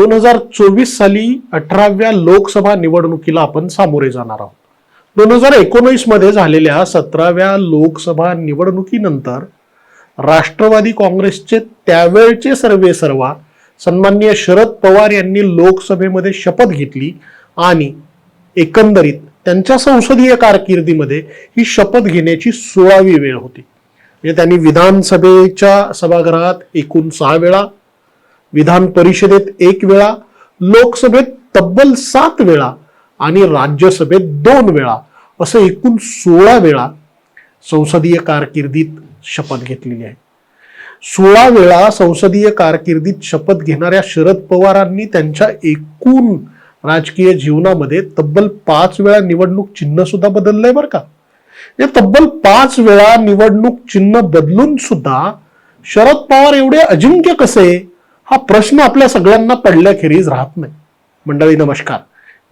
दोन हजार चोवीस साली अठराव्या लोकसभा निवडणुकीला आपण सामोरे जाणार आहोत. दोन हजार एकोणीसमध्ये झालेल्या सतराव्या लोकसभा निवडणुकीनंतर राष्ट्रवादी काँग्रेसचे त्यावेळचे सर्वे सर्वा सन्माननीय शरद पवार यांनी लोकसभेमध्ये शपथ घेतली आणि एकंदरीत त्यांच्या संसदीय कारकिर्दीमध्ये ही शपथ घेण्याची सोळावी वेळ होती. म्हणजे त्यांनी विधानसभेच्या सभागृहात एकूण सहा वेळा विधान परिषदेत एक वेळा लोकसभेत तब्बल सात वेळा आणि राज्यसभेत दोन वेळा असं एकूण सोळा वेळा संसदीय कारकिर्दीत शपथ घेतलेली आहे. सोळा वेळा संसदीय कारकिर्दीत शपथ घेणाऱ्या शरद पवारांनी त्यांच्या एकूण राजकीय जीवनामध्ये तब्बल पाच वेळा निवडणूक चिन्ह सुद्धा बदललंय बरं का. तब्बल पाच वेळा निवडणूक चिन्ह बदलून सुद्धा शरद पवार एवढे अजिंक्य कसे? हा प्रश्न आपल्या सगळ्यांना पडल्याखेरीज राहत नाही. मंडळी नमस्कार.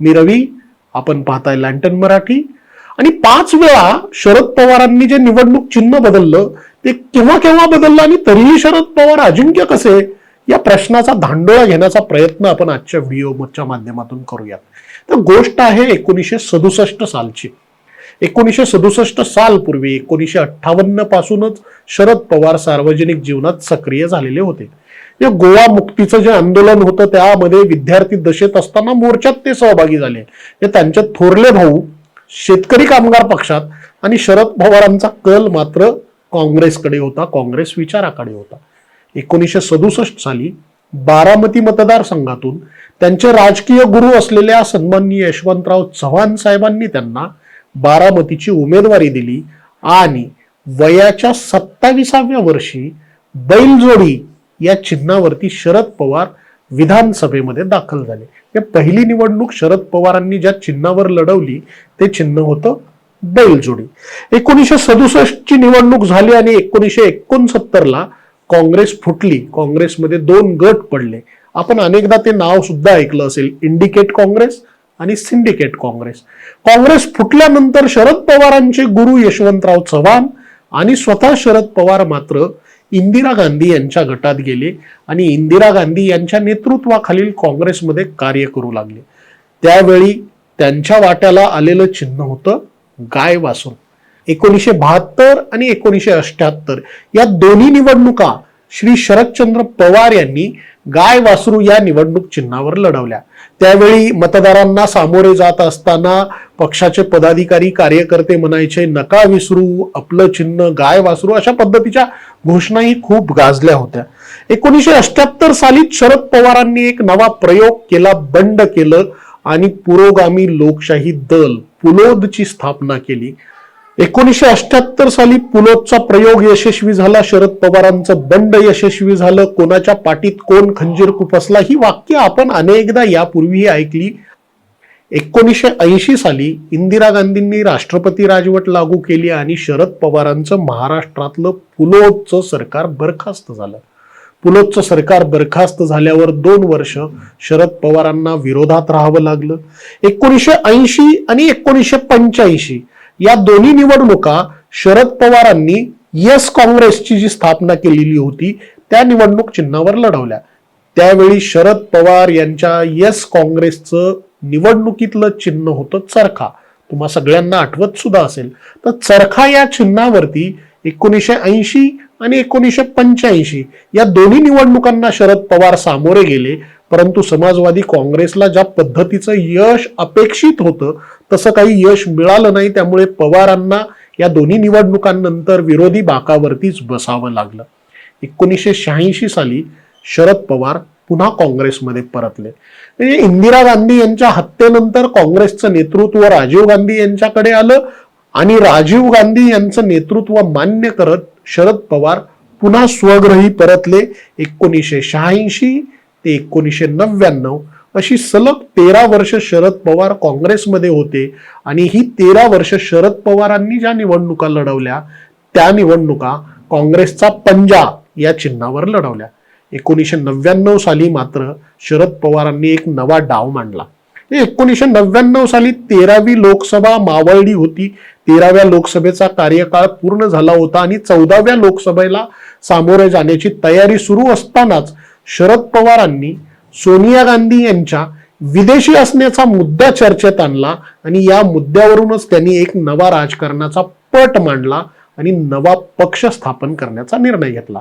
मी रवी आपण पाहताय लँटन मराठी. आणि पाच वेळा शरद पवारांनी जे निवडणूक चिन्ह बदललं ते केव्हा केव्हा बदललं आणि तरीही शरद पवार अजिंक्य कसे या प्रश्नाचा धांडोळा घेण्याचा प्रयत्न आपण आजच्या व्हिडिओच्या माध्यमातून करूयात. तर गोष्ट आहे एकोणीसशे सदुसष्ट सालची. एकोणीसशे सदुसष्ट सालपूर्वी एकोणीसशे अठ्ठावन्न पासूनच शरद पवार सार्वजनिक जीवनात सक्रिय झालेले होते. या गोवा मुक्तीचं जे आंदोलन होतं त्यामध्ये विद्यार्थी दशेत असताना मोर्चात ते सहभागी झाले. हे त्यांचे थोरले भाऊ शेतकरी कामगार पक्षात आणि शरद पवारांचा कल मात्र काँग्रेसकडे होता काँग्रेस विचाराकडे होता. एकोणीसशे सदुसष्ट साली बारामती मतदारसंघातून त्यांचे राजकीय गुरु असलेल्या सन्माननीय यशवंतराव चव्हाण साहेबांनी त्यांना बारामतीची उमेदवारी दिली आणि वयाच्या सत्ताविसाव्या वर्षी बैलजोडी या चिन्हावरती शरद पवार विधानसभेमध्ये दाखल झाले. या पहिली निवडणूक शरद पवारांनी ज्या चिन्हावर लढवली ते चिन्ह होतं बैलजोडी. एकोणीसशे सदुसष्ट ची निवडणूक झाली आणि एकोणीसशे एकोणसत्तर ला काँग्रेस फुटली. काँग्रेसमध्ये दोन गट पडले. आपण अनेकदा ते नाव सुद्धा ऐकलं असेल इंडिकेट काँग्रेस आणि सिंडिकेट काँग्रेस. काँग्रेस फुटल्यानंतर शरद पवारांचे गुरु यशवंतराव चव्हाण आणि स्वतः शरद पवार मात्र इंदिरा गांधी यांच्या गटात गेले आणि इंदिरा गांधी यांच्या नेतृत्वाखालील काँग्रेसमध्ये कार्य करू लागले. त्यावेळी त्यांच्या वाट्याला आलेलं चिन्ह होतं गाय वासून एकोणीसशे बहात्तर आणि एकोणीसशे अठ्याहत्तर या दोन्ही निवडणुका श्री शरदचंद्र पवार यांनी गाय वासरू या निवडणूक चिन्हावर लढवल्या. त्यावेळी मतदारांना सामोरे जात असताना पक्षाचे पदाधिकारी कार्यकर्ते म्हणायचे नका विसरू आपलं चिन्ह गाय वासरू अशा पद्धतीच्या घोषणाही खूप गाजल्या होत्या. एकोणीसशे अठ्याहत्तर साली शरद पवारांनी एक नवा प्रयोग केला बंड केलं आणि पुरोगामी लोकशाही दल पुलोदची स्थापना केली. एकोणीसशे अठ्याहत्तर साली पुलोदचा प्रयोग यशस्वी झाला. शरद पवारांचं बंड यशस्वी झालं. कोणाच्या पाठीत कोण खंजीर खुपसला ही वाक्य आपण अनेकदा यापूर्वीही ऐकली. एकोणीसशे ऐंशी साली इंदिरा गांधींनी राष्ट्रपती राजवट लागू केली आणि शरद पवारांचं महाराष्ट्रातलं पुलोदचं सरकार बरखास्त झालं. पुलोदचं सरकार बरखास्त झाल्यावर दोन वर्ष शरद पवारांना विरोधात राहावं लागलं. एकोणीसशे ऐंशी आणि एकोणीसशे पंच्याऐंशी या दोन्ही निवडणुका शरद पवारांनी यस काँग्रेसची जी स्थापना केलेली होती त्या निवडणूक चिन्हावर लढवल्या. त्यावेळी शरद पवार यांच्या यस काँग्रेसचं निवडणुकीतलं चिन्ह होतं चरखा. तुम्हा सगळ्यांना आठवत सुद्धा असेल. तर चरखा या चिन्हावरती एकोणीसशे ऐंशी आणि एकोणीसशे पंच्याऐंशी या दोन्ही निवडणुकांना शरद पवार सामोरे गेले. परंतु समाजवादी काँग्रेसला ज्या पद्धतीचं यश अपेक्षित होतं तसं काही यश मिळालं नाही त्यामुळे पवारांना या दोन्ही निवडणुकांनंतर विरोधी बाकावरतीच बसावं लागलं. एकोणीसशे शहाऐंशी साली शरद पवार पुन्हा काँग्रेसमध्ये परतले. म्हणजे इंदिरा गांधी यांच्या हत्येनंतर काँग्रेसचं नेतृत्व राजीव गांधी यांच्याकडे आलं आणि राजीव गांधी यांचं नेतृत्व मान्य करत शरद पवार पुन्हा स्वग्रही परतले. एकोणीसशे शहाऐंशी ते एकोणीसशे नव्याण्णव अशी सलग तेरा वर्ष शरद पवार काँग्रेसमध्ये होते. आणि ही तेरा वर्ष शरद पवारांनी ज्या निवडणुका लढवल्या त्या निवडणुका काँग्रेसचा पंजा या चिन्हावर लढवल्या. एकोणीसशे नव्याण्णव साली मात्र शरद पवारांनी एक नवा डाव मांडला. एकोणीसशे नव्याण्णव साली तेरावी लोकसभा मावळली होती. तेराव्या लोकसभेचा कार्यकाळ पूर्ण झाला होता आणि चौदाव्या लोकसभेला सामोरे जाण्याची तयारी सुरू असतानाच शरद पवारांनी सोनिया गांधी यांच्या विदेशी असण्याचा मुद्दा चर्चेत आणला आणि या मुद्द्यावरूनच त्यांनी एक नवा राजकारणाचा पट मांडला आणि नवा पक्ष स्थापन करण्याचा निर्णय घेतला.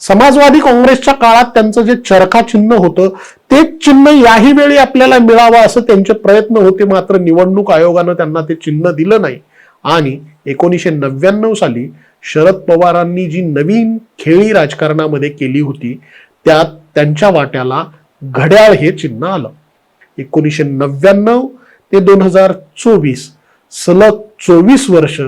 समाजवादी काँग्रेसच्या काळात त्यांचं जे चरखा चिन्ह होतं तेच चिन्ह याही वेळी आपल्याला मिळावं असं त्यांचे प्रयत्न होते मात्र निवडणूक आयोगानं त्यांना ते चिन्ह दिलं नाही. आणि एकोणीसशे नव्याण्णव साली शरद पवारांनी जी नवीन खेळी राजकारणामध्ये केली होती त्यात त्यांच्या वाट्याला घड्याळ हे चिन्ह आलं. एकोणीसशे नव्याण्णव ते दोन हजार चोवीस सलग चोवीस वर्ष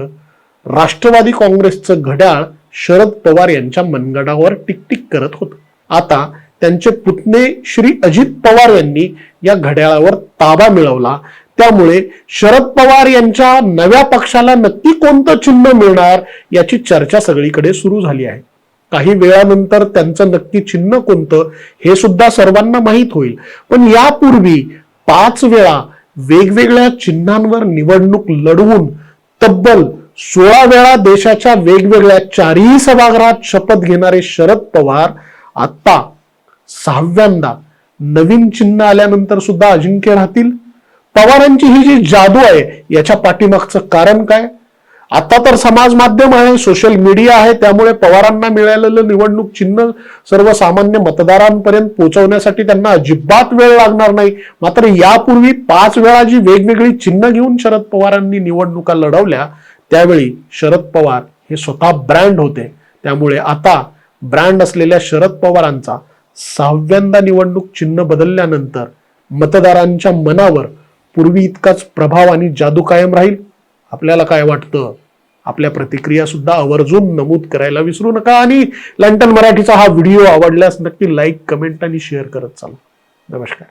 राष्ट्रवादी काँग्रेसचं घड्याळ शरद पवार यांच्या मनगडावर टिकटिक करत होतं. आता त्यांचे पुतणे श्री अजित पवार यांनी या घड्याळावर ताबा मिळवला. त्यामुळे शरद पवार यांच्या नव्या पक्षाला नक्की कोणतं चिन्ह मिळणार याची चर्चा सगळीकडे सुरू झाली आहे. काही वेळानंतर त्यांचं नक्की चिन्ह कोणतं हे सुद्धा सर्वांना माहीत होईल. पण यापूर्वी पाच वेळा वेगवेगळ्या चिन्हांवर निवडणूक लढवून तब्बल सोळा वेळा देशाच्या वेगवेगळ्या चारही सभागृहात शपथ घेणारे शरद पवार आता सहाव्यांदा नवीन चिन्ह आल्यानंतर सुद्धा अजिंक्य राहतील. पवारांची ही जी जादू आहे याच्या पाठीमागचं कारण काय? आता तर समाज माध्यम आहे सोशल मीडिया आहे त्यामुळे पवारांना मिळालेलं निवडणूक चिन्ह सर्वसामान्य मतदारांपर्यंत पोहोचवण्यासाठी त्यांना अजिबात वेळ लागणार नाही. मात्र यापूर्वी पाच वेळा जी वेगवेगळी चिन्ह घेऊन शरद पवारांनी निवडणुका लढवल्या त्यावेळी शरद पवार हे स्वतः ब्रँड होते. त्यामुळे आता ब्रँड असलेल्या शरद पवारांचा सहाव्यांदा निवडणूक चिन्ह बदलल्यानंतर मतदारांच्या मनावर पूर्वी इतकाच प्रभाव आणि जादू कायम राहील. आपल्याला काय वाटतं? आपल्या प्रतिक्रिया सुद्धा आवर्जून नमूद करायला विसरू नका. आणि लंटन मराठीचा हा व्हिडिओ आवडल्यास नक्की लाईक कमेंट आणि शेअर करत चाल. नमस्कार.